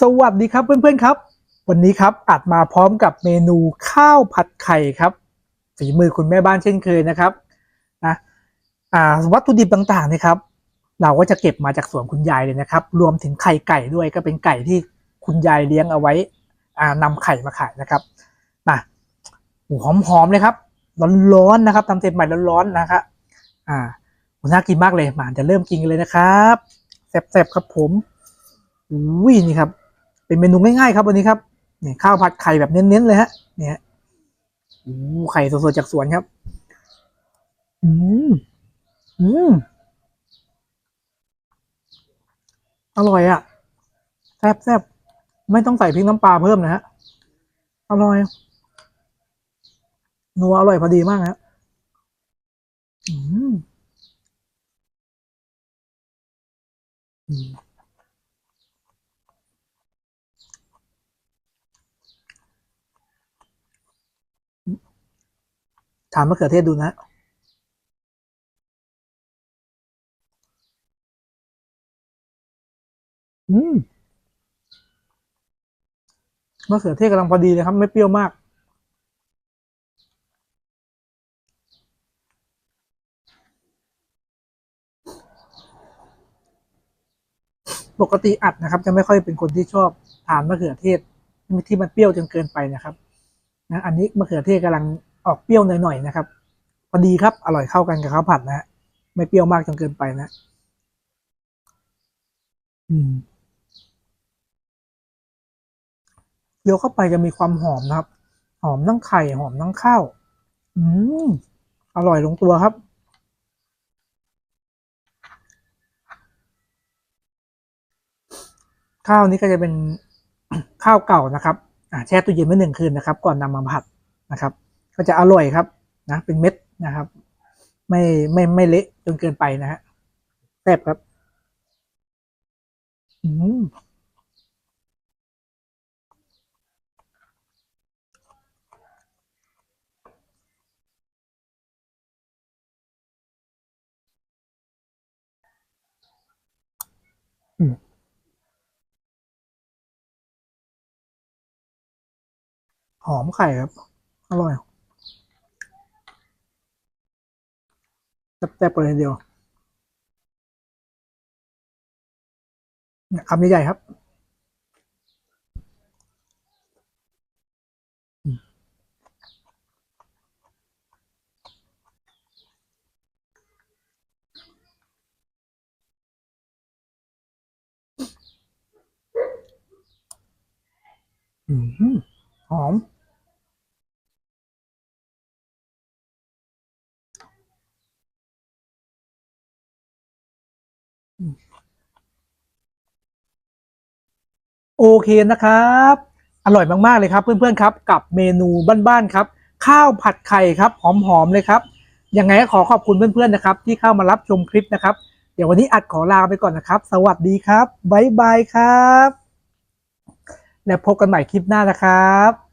สวัสดีครับเพื่อนๆครับ วันนี้ครับอัดมาพร้อมกับเมนูข้าวผัดไข่ครับ ฝีมือคุณแม่บ้านเช่นเคยนะครับนะอ่าวัตถุดิบต่างๆนะครับ เราก็จะเก็บมาจากสวนคุณยายเลยนะครับ รวมถึงไข่ไก่ด้วยก็เป็นไก่ที่คุณยายเลี้ยงเอาไว้อ่านำไข่มาขายนะครับนะหอมๆเลยครับร้อนๆนะครับทำเสร็จใหม่ร้อนๆนะครับอ่าโหน่ากินมากเลยมาจะเริ่มกินเลยนะครับแซ่บๆครับผม อุ้ยนี่ครับ เป็นเมนูง่ายๆครับวันนี้ครับเนี่ยข้าวผัดไข่แบบเน้นๆเลยฮะ เนี่ยอู้ไข่สดๆจากสวนครับ อืมอืมอร่อยอะ่ะแซ่บแซ่บไม่ต้องใส่พริกน้ำปลาเพิ่มนะฮะ อร่อย นัวอร่อยพอดีมากฮะอืมอืม ถามมะเขือเทศดูนะอืมมะเขือเทศกำลังพอดีเลยครับ ไม่เปรี้ยวมาก ปกติอัดนะครับ จะไม่ค่อยเป็นคนที่ชอบทานมะเขือเทศที่มันเปรี้ยวจนเกินไปนะครับนะอันนี้มะเขือเทศกำลัง ออกเปรี้ยวหน่อยๆนะครับพอดีครับอร่อยเข้ากันกับข้าวผัดนะฮะไม่เปรี้ยวมากจนเกินไปนะอืมเคี้ยวเข้าไปจะมีความหอมนะครับ หอมทั้งไข่หอมทั้งข้าวอืมอร่อยลงตัวครับข้าวนี้ก็จะเป็นข้าวเก่านะครับอ่าแช่ตู้เย็นไว้หนึ่งคืนนะครับ ก่อนนำมาผัดนะครับ ก็จะอร่อยครับนะเป็นเม็ดนะครับ ไม่ไม่ไม่เละจนเกินไปนะฮะแซ่บครับ อืมอืมหอมไข่ครับ อร่อย จับแซ่บๆไปเลยทีเดียวนี่ยคำใหญ่ครับอืมหอม โอเคนะครับ อร่อยมากๆเลยครับ เพื่อนๆครับ กับเมนูบ้านๆครับ ข้าวผัดไข่ครับหอมๆเลยครับยังไงก็ขอขอบคุณเพื่อนๆนะครับ ที่เข้ามารับชมคลิปนะครับ เดี๋ยววันนี้อัดขอลาไปก่อนนะครับ สวัสดีครับบ๊ายบายครับ และพบกันใหม่คลิปหน้านะครับ